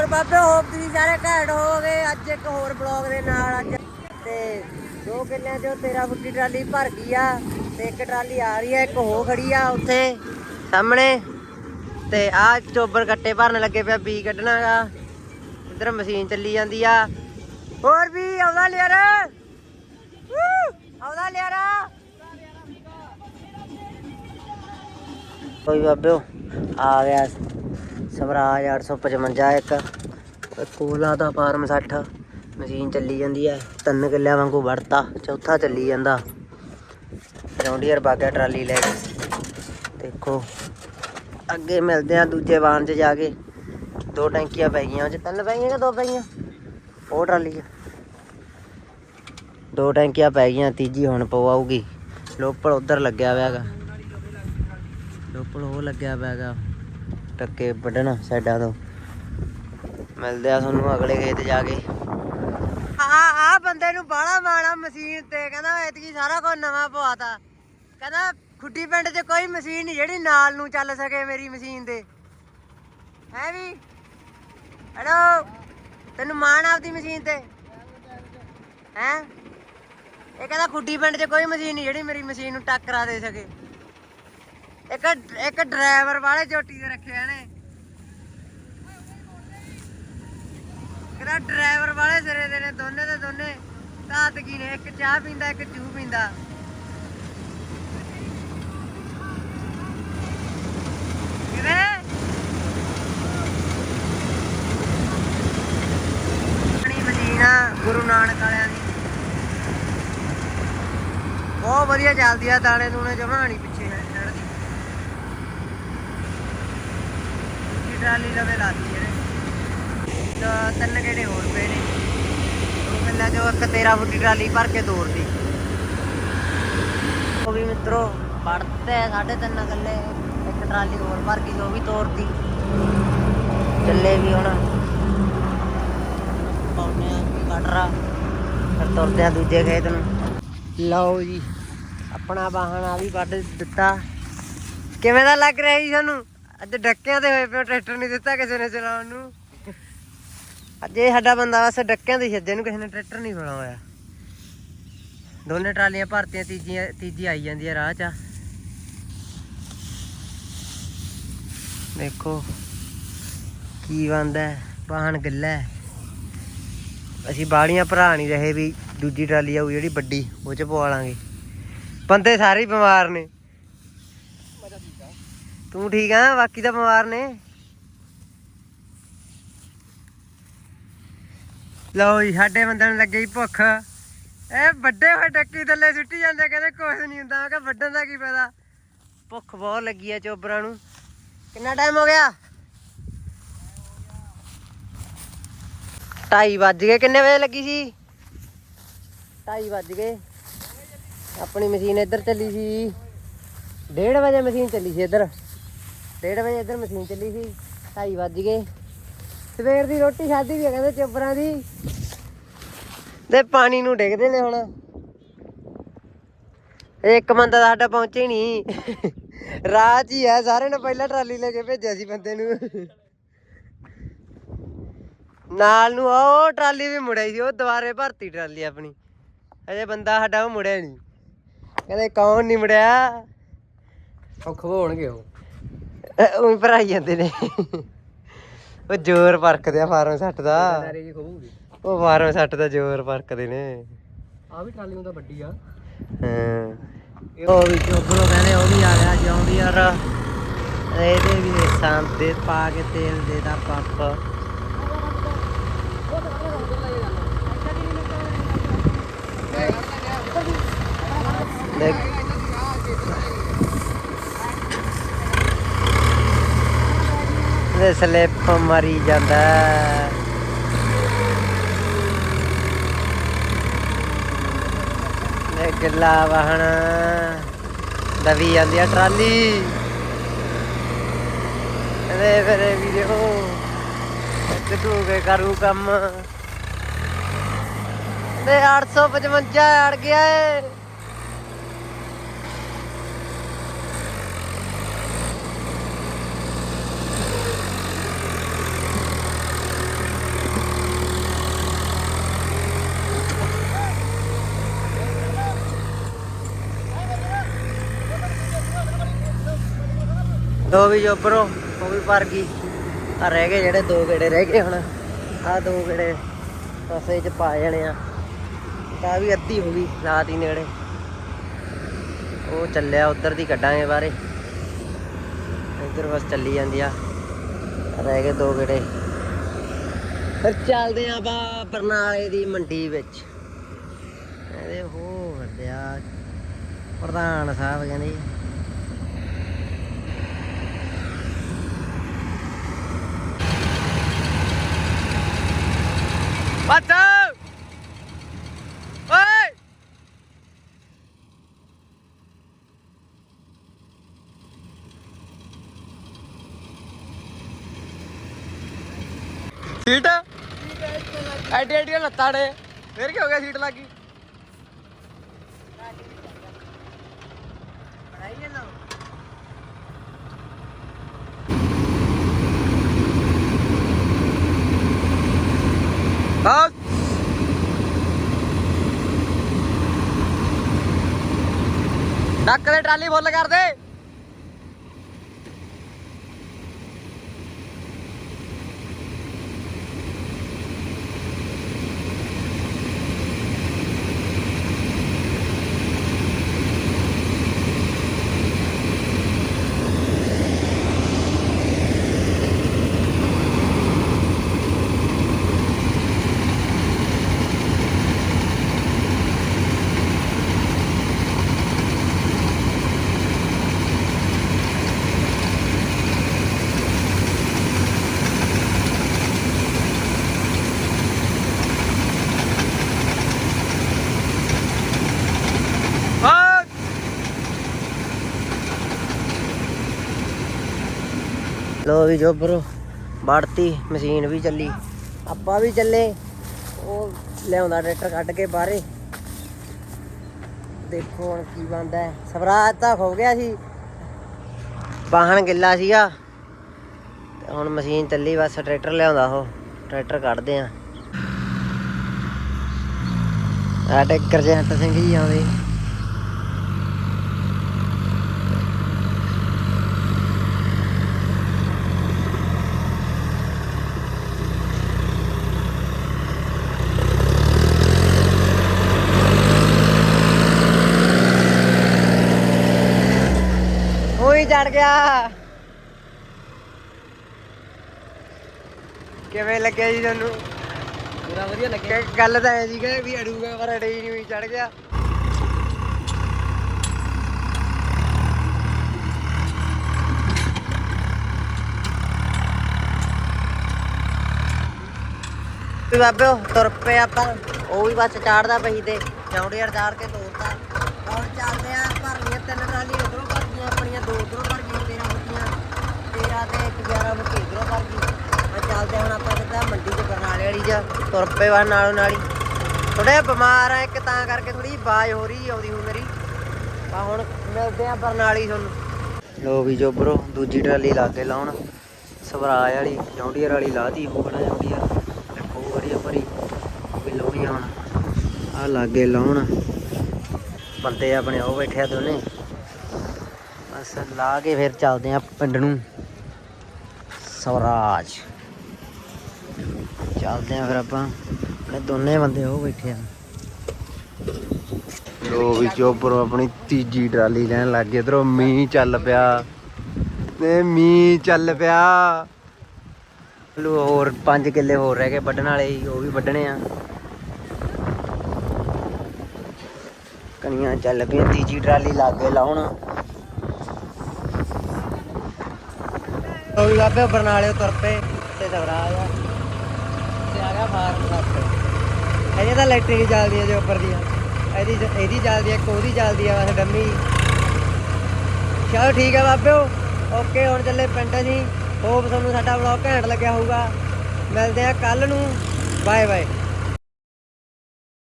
ਹੋਰ ਬਾਬੇ ਹੋਪ ਤੁਸੀਂ ਸਾਰੇ ਘੈਂਟ ਹੋਵੋਗੇ ਅੱਜ ਇੱਕ ਹੋਰ ਬਲੌਗ ਦੇ ਨਾਲ ਅੱਜ। ਤੇ ਦੋ ਕਿੱਲਿਆਂ ਚੋਂ 13 ਫੁੱਟੀ ਟਰਾਲੀ ਭਰ ਗਈ ਆ ਤੇ ਇੱਕ ਟਰਾਲੀ ਆ ਰਹੀ ਆ, ਇੱਕ ਹੋ ਖੜੀ ਆ ਉੱਥੇ ਸਾਹਮਣੇ। ਤੇ ਆ ਚੋਬਰ ਕੱਟੇ ਭਰਨ ਲੱਗੇ ਪਿਆ, ਬੀ ਕੱਢਣਾਗਾ ਇੱਧਰ ਮਸ਼ੀਨ ਚੱਲੀ ਜਾਂਦੀ ਆ। ਹੋਰ ਵੀ, ਆਉਂਦਾ ਲਿਆਰ? ਆਉਂਦਾ ਲਿਆਰ? ਕੋਈ ਬਾਬਿਓ ਆ ਗਿਆ। ਸਵਰਾਜ 855 ਇੱਕ। ਕੋਲਾ ਦਾ ਫਾਰਮ 60 ਮਸ਼ੀਨ ਚੱਲੀ ਜਾਂਦੀ ਹੈ। ਤਿੰਨ ਕਿੱਲਿਆਂ ਵਾਂਗੂ ਵੜਤਾ ਚੌਥਾ ਚੱਲੀ ਜਾਂਦਾ। ਜੌਂਡੀਅਰ ਬਾਗਾ ਟਰਾਲੀ ਲੈ ਕੇ। ਦੇਖੋ। ਅੱਗੇ ਮਿਲਦੇ ਆ ਦੂਜੇ ਵਾਹਨ 'ਚ ਜਾ ਕੇ। ਦੋ ਟੈਂਕੀਆਂ ਪੈ ਗਈਆਂ। ਉਹ 'ਚ ਤਿੰਨ ਪੈ ਗਈਆਂ ਕਿ ਦੋ ਪੈ ਗਈਆਂ? ਉਹ ਟਰਾਲੀ 'ਚ। ਦੋ ਟੈਂਕੀਆਂ ਪੈ ਗਈਆਂ। ਤੀਜੀ ਹੁਣ ਪਵਾਉਗੀ ਲੋਪਲ ਉਧਰ ਲੱਗਿਆ ਹੋਇਆ ਹੈਗਾ। ਲੋਪਲ ਉਹ ਲੱਗਿਆ ਪਿਆ ਹੈਗਾ। ਟੱਕੇ ਵੱਢਣਾ ਸਾਈਡਾਂ ਤੋਂ। ਮਿਲਦੇ ਆ ਤੁਹਾਨੂੰ ਅਗਲੇ ਖੇਤ ਜਾ ਕੇ। ਆ ਆ ਬੰਦੇ ਨੂੰ ਬਾਹਲਾ ਮਾਣਾ ਮਸ਼ੀਨ ਤੇ ਕਹਿੰਦਾ ਐਤਕੀ ਸਾਰਾ ਕੁਝ ਨਵਾਂ ਪਵਾਤਾ। ਕਹਿੰਦਾ ਖੁੱਡੀ ਪਿੰਡ 'ਚ ਕੋਈ ਮਸ਼ੀਨ ਨਹੀਂ ਜਿਹੜੀ ਨਾਲ ਨੂੰ ਚੱਲ ਸਕੇ ਮੇਰੀ ਮਸ਼ੀਨ ਦੇ ਹੈ ਵੀ? ਹੈਲੋ? ਤੈਨੂੰ ਮਾਣ ਆਪਦੀ ਮਸ਼ੀਨ ਤੇ? ਹੈ? ਇਹ ਕਹਿੰਦਾ ਖੁੱਡੀ ਪਿੰਡ 'ਚ ਕੋਈ ਮਸ਼ੀਨ ਨਹੀਂ ਜਿਹੜੀ ਮੇਰੀ ਮਸ਼ੀਨ ਨੂੰ ਟੱਕਰਾ ਦੇ ਸਕੇ। ਇੱਕ ਇੱਕ ਡਰਾਈਵਰ ਵਾਲੇ ਚੋਟੀ ਦੇ ਰੱਖਿਆ ਨੇ ਕਿਹੜਾ ਡਰਾਈਵਰ ਵਾਲੇ ਸਿਰੇ ਦੇ ਨੇ ਦੋਨੇ ਦੇ ਦੋਨੇ। ਘਾਤ ਕੀ ਨੇ, ਇੱਕ ਚਾਹ ਪੀਂਦਾ, ਇੱਕ ਚੂ ਪੀਂਦਾ। ਕਿਵੇਂ? ਆਪਣੀ ਗੁਰੂ ਨਾਨਕ ਵਾਲਿਆਂ ਦੀ। ਬਹੁਤ ਵਧੀਆ ਚੱਲਦੀ ਆ ਦਾਣੇ ਦੂਣੇ ਜਮਾਣੀ ਨਹੀਂ ਪਿੱਛੇ ਚੜਦੀ ਦੂਜੀ ਟਰਾਲੀ ਲਵੇ ਲਾਤੀ ਇਹਨੇ ਤਾਂ ਤਿੰਨ ਗੇੜੇ ਹੋਰ ਪਏ ਨੇ। ਉਹ ਪਹਿਲਾਂ ਜੋ ਇੱਕ 13 ਫੁੱਟੀ ਟਰਾਲੀ ਭਰ ਕੇ ਤੋਰਦੀ ਉਹ ਵੀ ਮਿੱਤਰੋ ਵੜਤੇ ਸਾਢੇ ਤਿੰਨ ਗੱਲੇ ਇੱਕ ਟਰਾਲੀ ਹੋਰ ਭਰ ਗਈ ਉਹ ਵੀ ਤੋਰਦੀ। ਚੱਲੇ ਵੀ ਹੁਣ। ਪਾਉਨੇ ਕਟਰਾ। ਫਿਰ ਤੁਰਦੇ ਆ ਦੂਜੇ ਖੇਤ ਨੂੰ। ਲਓ ਜੀ, ਆਪਣਾ ਵਾਹਨ ਆ ਵੀ ਵੱਢ ਦਿੱਤਾ। ਕਿਵੇਂ ਦਾ ਲੱਗ ਰਿਹਾ ਜੀ ਤੁਹਾਨੂੰ? ਅੱਜ ਡੱਕਿਆਂ ਦੇ ਹੋਏ ਪਿਆ ਟਰੈਕਟਰ ਨਹੀਂ ਦਿੱਤਾ ਕਿਸੇ ਨੇ ਚਲਾਉਣ ਨੂੰ। ਅੱਜ ਇਹ ਸਾਡਾ ਬੰਦਾ ਬਸ ਡੱਕਿਆਂ ਦੇ ਛੱਜੇ ਨੂੰ ਕਿਸੇ ਨੇ ਟਰੈਕਟਰ ਨਹੀਂ ਫੜਾਉਣਾ ਹੋਇਆ। ਦੋਨੇ ਟਰਾਲੀਆਂ ਭਰਤੀਆਂ, ਤੀਜੀਆਂ, ਤੀਜੀ ਆਈ ਜਾਂਦੀ ਹੈ ਰਾਹ 'ਚ। ਦੇਖੋ ਕੀ ਬੰਦਾ ਵਾਹਨ ਗਿੱਲਾ ਅਸੀਂ ਬਾੜੀਆਂ ਭਰਾ ਨਹੀਂ ਰਹੇ ਵੀ ਦੂਜੀ ਟਰਾਲੀ ਆਊ ਜਿਹੜੀ ਵੱਡੀ, ਉਹ 'ਚ ਪਵਾ ਲਾਂਗੇ। ਬੰਦੇ ਸਾਰੇ ਬਿਮਾਰ ਨੇ। ਤੂੰ ਠੀਕ ਆ? ਬਾਕੀ ਤਾਂ ਬਿਮਾਰ ਨੇ। ਲਓ ਜੀ, ਸਾਡੇ ਬੰਦਿਆਂ ਨੂੰ ਲੱਗੇ ਭੁੱਖ। ਇਹ ਵੱਡੇ ਹੋਏ ਡੱਕੀ ਥੱਲੇ ਸੁੱਟੀ ਜਾਂਦੇ, ਕਹਿੰਦੇ ਕੁਝ ਨਹੀਂ ਹੁੰਦਾ। ਮੈਂ ਕਿਹਾ ਵੱਢਣ ਦਾ ਕੀ ਫਾਇਦਾ? ਭੁੱਖ ਬਹੁਤ ਲੱਗੀ ਆ ਚੋਬਰਾਂ ਨੂੰ। ਕਿੰਨਾ ਟਾਈਮ ਹੋ ਗਿਆ? 2:30 ਵੱਜ ਗਏ। ਕਿੰਨੇ ਵਜੇ ਲੱਗੀ ਸੀ? 2:30 ਵੱਜ ਗਏ। ਆਪਣੀ ਮਸ਼ੀਨ ਇੱਧਰ ਚੱਲੀ ਸੀ। 1:30 ਵਜੇ ਮਸ਼ੀਨ ਚੱਲੀ ਸੀ ਇੱਧਰ। ਡੇਢ ਵਜੇ ਇੱਧਰ ਮਸ਼ੀਨ ਚੱਲੀ ਸੀ 2:30 ਵੱਜ ਗਏ। ਸਵੇਰ ਦੀ ਰੋਟੀ ਖਾਧੀ ਵੀ ਆ ਕਹਿੰਦੇ ਚੋਬਰਾਂ ਦੀ। ਤੇ ਪਾਣੀ ਨੂੰ ਡਿੱਗਦੇ ਨੇ ਹੁਣ। ਇੱਕ ਬੰਦਾ ਤਾਂ ਸਾਡਾ ਪਹੁੰਚੇ ਹੀ ਨਹੀਂ ਰਾਹ 'ਚ ਹੀ ਆ ਸਾਰੇ ਨੇ ਪਹਿਲਾਂ ਟਰਾਲੀ ਲੈ ਕੇ ਭੇਜਿਆ ਸੀ ਬੰਦੇ ਨੂੰ। ਨਾਲ ਨੂੰ ਉਹ ਟਰਾਲੀ ਵੀ ਮੁੜਿਆ ਸੀ, ਉਹ ਦੁਬਾਰੇ ਭਰਤੀ ਟਰਾਲੀ ਆਪਣੀ। ਅਜੇ ਬੰਦਾ ਸਾਡਾ ਉਹ ਮੁੜਿਆ ਨਹੀਂ ਕਹਿੰਦੇ ਕੌਣ ਨਹੀਂ ਮੁੜਿਆ? ਉਹ ਖਵਾਉਣਗੇ ਉਹ। ਉਹ ਭਰਾਈ ਜਾਂਦੇ ਨੇ। ਉਹ ਜ਼ੋਰ ਪਰਖਦੇ ਆ ਫਾਰਮ ਸੱਟ ਦਾ। ਨਾਰੇ ਉਹ ਫਾਰਮ ਸੱਟ ਦਾ ਜ਼ੋਰ ਪਰਖਦੇ ਨੇ। ਆ ਵੀ ਟਰਾਲੀ ਹੁੰਦਾ ਵੱਡੀ ਆ। ਹਾਂ। ਉਹ ਵੀ ਚੋਬਰੋ ਕਹਿੰਦੇ ਉਹ ਵੀ ਆ ਗਿਆ ਜਿਉਂਦੀ ਯਾਰ ਇਹਦੇ ਵੀ ਸੰਦ ਦੇ ਪਾ ਕੇ ਤੇਲ ਦੇ ਦਾ ਪੰਪ ਦੇਖ ਇਹ ਸਲਿੱਪ ਮਰੀ ਜਾਂਦਾ ਹੈ। ਇਹ ਗਿੱਲਾ ਵਾਹਣ ਦਵੀ ਜਾਂਦੀ ਆ ਟਰਾਲੀ। ਇਹਦੇ ਫਿਰ ਵੀਡੀਓ ਕਿਤੋਂ ਕੇ ਕਰੂ ਕੰਮ। ਤੇ 855 ਅੜ ਗਿਆ ਏ। ਲੋ ਵੀ ਜੋਬਰੋ ਉਹ ਵੀ ਭਰ ਗਈ। ਆ ਰਹਿ ਗਏ ਜਿਹੜੇ ਦੋ ਗੇੜੇ ਰਹਿ ਗਏ ਹੁਣ। ਆ ਦੋ ਗੇੜੇ ਪਾਸੇ ਚ ਪਾ ਜਾਣੇ ਆ। ਤਾਂ ਵੀ ਅੱਧੀ ਹੋ ਗਈ ਰਾਤ ਹੀ ਨੇੜੇ। ਉਹ ਚੱਲਿਆ, ਉਧਰ ਦੀ ਕੱਢਾਂਗੇ ਬਾਰੇ ਇੱਧਰ ਬਸ ਚੱਲੀ ਜਾਂਦੀ ਆ। ਰਹਿ ਗਏ ਦੋ ਗੇੜੇ। ਫਿਰ ਚੱਲਦੇ ਆ ਬਾ ਬਰਨਾਲੇ ਦੀ ਮੰਡੀ ਵਿੱਚ। ਇਹਦੇ ਹੋ ਵੱਡਿਆ ਪ੍ਰਧਾਨ ਸਾਹਿਬ ਕਹਿੰਦੇ ਸੀਟ? ਐਡੀ ਐਡੀ ਲੱਤਾਂ ਡੇ ਫਿਰ ਕੀ ਹੋ ਗਿਆ ਸੀਟ ਲੱਗੀ ਬਸ ਡੱਕ ਦੇ ਟਰਾਲੀ ਫੁੱਲ ਕਰ ਦੇ ਬਸ ਲੋ ਵੀ ਜੋ ਵੜਤੀ ਮਸ਼ੀਨ ਵੀ ਚੱਲੀ। ਆਪਾਂ ਵੀ ਚੱਲੇ। ਉਹ ਲਿਆਉਂਦਾ ਟਰੈਕਟਰ ਕੱਢ ਕੇ ਬਾਹਰੇ। ਦੇਖੋ ਹੁਣ ਕੀ ਬੰਦਾ ਸਵਰਾਜ ਤਾਂ ਖੋ ਗਿਆ ਸੀ। ਵਾਹਣ ਗਿੱਲਾ ਸੀਗਾ। ਹੁਣ ਮਸ਼ੀਨ ਚੱਲੀ, ਬਸ ਟਰੈਕਟਰ ਲਿਆਉਂਦਾ ਉਹ। ਟਰੈਕਟਰ ਕੱਢਦੇ ਆ ਆ ਟੱਕਰ ਜੰਟ ਸਿੰਘ ਜੀ ਆਵੇ ਉਹੀ ਚੜ ਗਿਆ। ਕਿਵੇਂ ਲੱਗਿਆ ਜੀ ਤੁਹਾਨੂੰ? ਪੂਰਾ ਵਧੀਆ ਲੱਗਿਆ। ਗੱਲ ਤਾਂ ਐ ਸੀ ਕਿ ਵੀ ਅੜੂਗਾ ਪਰ ਅੜੇ ਹੀ ਨਹੀਂ ਚੜ ਗਿਆ। ਵੀ ਬਾਬਿਓ ਤੁਰ ਪਏ ਆਪਾਂ। ਉਹ ਵੀ ਬਸ ਚਾੜਦਾ ਪਈ ਤੇ ਚੌੜੇ ਹੜ ਚਾੜ ਕੇ ਤੋਰਤਾ ਹੁਣ ਚੱਲਦੇ ਆ ਭਰਨੀਆਂ ਤਿੰਨ ਟਰਾਲੀ ਉਧਰੋਂ ਭਰ ਗਈਆਂ ਆਪਣੀਆਂ ਦੋ ਉਧਰੋਂ ਭਰ ਗਈਆਂ ਤੇਰਾਂ ਮੁੱਕੀਆਂ ਤੇਰਾਂ ਤੇ ਇੱਕ 11 ਮੁੱਕੀ ਇਧਰੋਂ ਭਰ ਗਈ। ਹੁਣ ਚੱਲਦੇ ਹੁਣ ਆਪਾਂ ਸਿੱਧਾ ਮੰਡੀ ਚ ਬਰਨਾਲੇ ਵਾਲੀ ਚ ਤੁਰ ਪਏ ਵਾ ਨਾਲੋਂ ਨਾਲ ਹੀ। ਥੋੜਾ ਜਿਹਾ ਬਿਮਾਰ ਆ, ਇੱਕ ਤਾਂ ਕਰਕੇ ਥੋੜੀ ਜਿਹੀ ਹੋ ਰਹੀ ਆਉਂਦੀ ਹੁਣ ਮੇਰੀ। ਆ ਹੁਣ ਮਿਲਦੇ ਆ ਬਰਨਾਲੀ ਤੁਹਾਨੂੰ। ਲੋ ਵੀ ਜੋ ਦੂਜੀ ਟਰਾਲੀ ਲਾ ਕੇ ਲਾਉਣ। ਸਵਰਾਜ ਵਾਲੀ, ਜੌਂਡੀਅਰ ਵਾਲੀ ਲਾਤੀ ਉਹ ਜੌਂਡੀਅਰ। ਦੇਖੋ ਵਧੀਆ ਭਰੀ ਵੀ ਲਾਉਣੀ ਹੁਣ। ਆ ਲਾਗੇ ਲਾਉਣ। ਬੰਦੇ ਆਪਣੇ ਉਹ ਬੈਠੇ ਆ ਦੋਨੇ। ਬਸ ਲਾ ਕੇ ਫਿਰ ਚੱਲਦੇ ਆ ਪਿੰਡ ਨੂੰ। ਸਵਰਾਜ। ਚੱਲਦੇ ਆ ਫਿਰ ਆਪਾਂ। ਆਪਣੇ ਦੋਨੇ ਬੰਦੇ ਉਹ ਬੈਠੇ ਆ। ਲੋ ਵੀ ਚੋਪਰ ਆਪਣੀ ਤੀਜੀ ਟਰਾਲੀ ਲੈਣ ਲੱਗ ਗਏ। ਇਧਰੋਂ ਮੀਂਹ ਚੱਲ ਪਿਆ। ਤੇ ਮੀਂਹ ਚੱਲ ਪਿਆ। ਲੋ ਹੋਰ 5 ਕਿੱਲੇ ਹੋਰ ਰਹਿ ਗਏ ਵੱਢਣ ਵਾਲੇ ਉਹ ਵੀ ਵੱਢਣੇ ਆ। ਕਣੀਆਂ ਚੱਲ ਪਈਆਂ ਤੀਜੀ ਟਰਾਲੀ ਲਾਗੇ ਲਾਉਣ। ਉਹ ਵੀ ਬਾਬੇ ਬਰਨਾਲੇ ਤੁਰ ਪਏ ਤੇ ਸਵਰਾਜ ਆ ਤੇ ਆ ਗਿਆ ਫਾਰਮ ਸੱਤ ਇਹਦੇ ਤਾਂ ਇਲੈਕਟ੍ਰਿਕ ਚੱਲਦੀ ਹੈ ਜੋ ਉੱਪਰ ਦੀਆਂ। ਇਹਦੀ ਇਹਦੀ ਚੱਲਦੀ ਹੈ ਇੱਕ ਉਹਦੀ ਚੱਲਦੀ ਆ ਬਸ ਡੰਮੀ ਚਲੋ ਠੀਕ ਹੈ ਬਾਬਿਓ। ਓਕੇ, ਹੁਣ ਚੱਲੇ ਪਿੰਡ ਜੀ। ਹੋਪ ਤੁਹਾਨੂੰ ਸਾਡਾ ਵਲੌਗ ਘੈਂਟ ਲੱਗਿਆ ਹੋਊਗਾ। ਮਿਲਦੇ ਆ ਕੱਲ ਨੂੰ। Bye bye